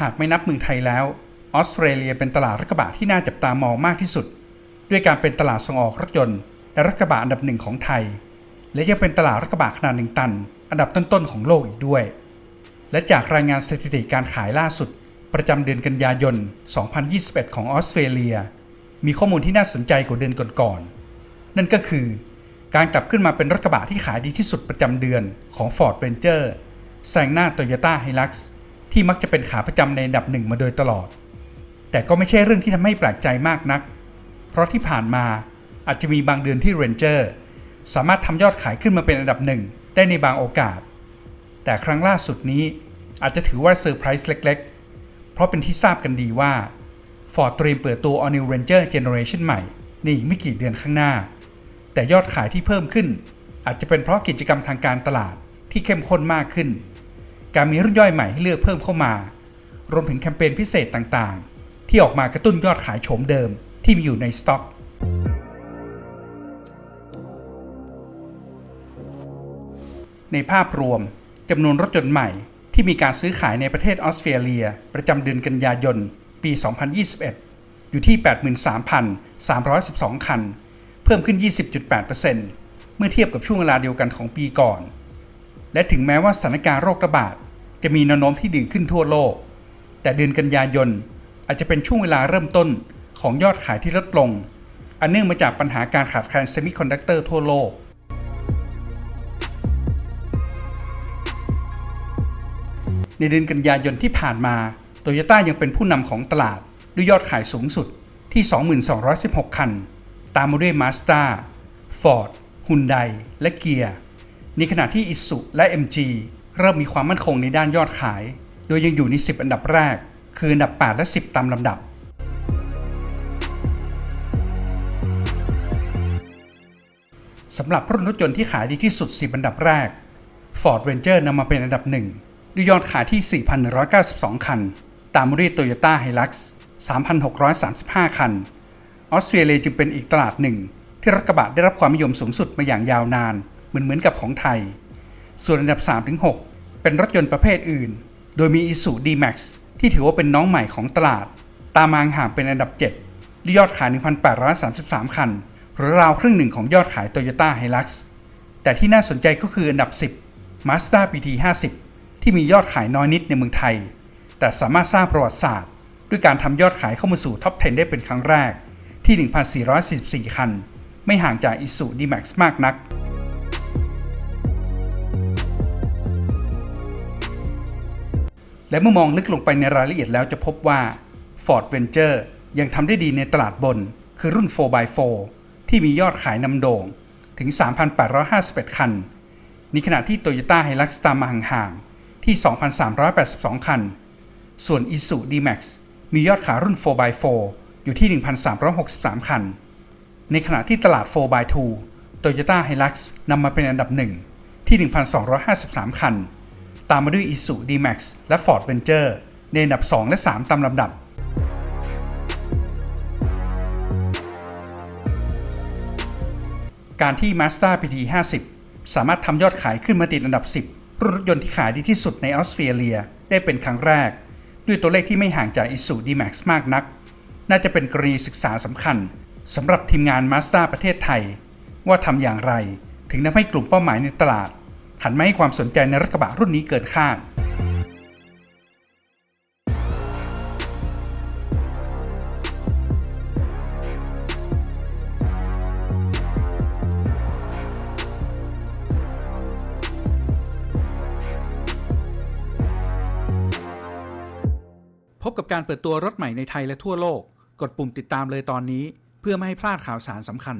หากไม่นับเมืองไทยแล้วออสเตรเลียเป็นตลาดรถกระบะที่น่าจับตามองมากที่สุด ด้วยการเป็นตลาดส่งออกรถยนต์และรถกระบะอันดับหนึ่งของไทย และยังเป็นตลาดรถกระบะขนาดหนึ่งตัน อันดับต้นๆของโลกอีกด้วย และจากรายงานสถิติการขายล่าสุด ประจำเดือนกันยายน 2021 ของออสเตรเลีย มีข้อมูลที่น่าสนใจกว่าเดือนก่อนๆนั่นก็คือ การกลับขึ้นมาเป็นรถกระบะที่ขายดีที่สุดประจำเดือนของ Ford Ranger แซงหน้า Toyota Hilux ที่มักจะเป็นขาประจำในอันดับหนึ่งมาโดยตลอด แต่ก็ไม่ใช่เรื่องที่ทำให้แปลกใจมากนัก เพราะที่ผ่านมาอาจจะมีบางเดือนที่ Ranger สามารถทำยอดขายขึ้นมาเป็นอันดับหนึ่งได้ในบางโอกาส แต่ครั้งล่าสุดนี้อาจจะถือว่าเซอร์ไพรส์เล็ก ๆ เพราะเป็นที่ทราบกันดีว่า Ford เตรียมเปิดตัว All New Ranger Generation ใหม่ในอีกไม่กี่เดือนข้างหน้า แต่ยอดขายที่เพิ่มขึ้น อาจจะเป็นเพราะกิจกรรมทางการตลาดที่เข้มข้นมากขึ้น การมีรุ่นย่อยใหม่ให้เลือกเพิ่มเข้ามารวมถึงแคมเปญพิเศษต่างๆ ที่ออกมากระตุ้นยอดขายโฉมเดิมที่มีอยู่ในสต็อก ในภาพรวมจำนวนรถยนต์ใหม่ที่มีการซื้อขายในประเทศออสเตรเลีย ประจำเดือนกันยายน ปี 2021 อยู่ที่ 83,312 คัน เพิ่มขึ้น 20.8%เมื่อเทียบกับช่วงเวลาเดียวกันของปีก่อน และถึงแม้ว่าสถานการณ์โรคระบาดจะมีแนวโน้มที่ดีขึ้นทั่วโลก แต่เดือนกันยายนอาจจะเป็นช่วงเวลาเริ่มต้นของยอดขายที่ลดลง อันเนื่องมาจากปัญหาการขาดแคลนเซมิคอนดักเตอร์ทั่วโลก ในเดือนกันยายนที่ผ่านมาโตโยต้ายังเป็นผู้นำของตลาดด้วยยอดขายสูงสุดที่ 2216 คัน ตามมาด้วย Mazda Ford Hyundai และ Gear ในขณะที่ Isuzu และ MG เริ่มมีความมั่นคงในด้านยอดขาย โดยยังอยู่ใน 10 อันดับแรก คืออันดับ 8 และ 10 ตามลำดับ สำหรับรุ่นรถยนต์ที่ขายดีที่สุด 10 อันดับแรก Ford Ranger นำมาเป็นอันดับหนึ่งด้วยยอดขายที่ 4,192 คัน ตามมาด้วย Toyota Hilux 3,635 คัน ออสเตรเลียจึงเป็นอีกตลาดหนึ่ง ที่รถกระบะได้รับความนิยมสูงสุดมาอย่างยาวนาน มือนเหมือนกับของไทย ส่วนอันดับ 3-6 เป็นรถยนต์ประเภทอื่น โดยมี Isuzu D-Max ที่ถือว่าเป็นน้องใหม่ของตลาด ตามมาห่างเป็นอันดับ 7 ด้วยยอดขาย 1,833 คัน หรือราวครึ่งหนึ่งของยอดขาย Toyota Hilux แต่ที่น่าสนใจก็คืออันดับ 10 Mazda PT 50 ที่มียอดขายน้อยนิดในเมืองไทย แต่สามารถสร้างประวัติศาสตร์ ด้วยการทำยอดขายเข้ามาสู่ท็อป 10 ได้เป็นครั้งแรกที่ 1,444 คัน ไม่ห่างจาก Isuzu D-Max มากนัก และเมื่อมองลึกลงไปในรายละเอียดแล้วจะพบว่า Ford Ranger ยังทำได้ดีในตลาดบน คือรุ่น 4x4 ที่มียอดขายนำโด่งถึง 3,851 คัน ในขณะที่ Toyota Hilux ตามมาห่างๆที่ 2,382 คัน ส่วน Isuzu D-Max มียอดขายรุ่น 4x4 อยู่ที่ 1,363 คัน ในขณะที่ตลาด 4x2 Toyota Hilux นำมาเป็นอันดับหนึ่งที่ 1,253 คันามมาด้วย Isuzu D-Max และ Ford Ranger ในอันดับ 2 และ 3 ตามลำดับ การที่ Mazda PT 50 สามารถทำยอดขายขึ้นมาติดอันดับ 10 รุ่นรถยนต์ที่ขายดีที่สุดในออสเตรเลีย ได้เป็นครั้งแรก ด้วยตัวเลขที่ไม่ห่างจาก Isuzu D-Max มากนัก น่าจะเป็นกรณีศึกษาสำคัญสำหรับทีมงาน Mazda ประเทศไทย ว่าทำอย่างไร ถึงทำให้กลุ่มเป้าหมายในตลาด หันมาให้ความสนใจในรถกระบะรุ่นนี้เกินคาดพบกับการเปิดตัวรถใหม่ในไทยและทั่วโลก กดปุ่มติดตามเลยตอนนี้ เพื่อไม่ให้พลาดข่าวสารสำคัญ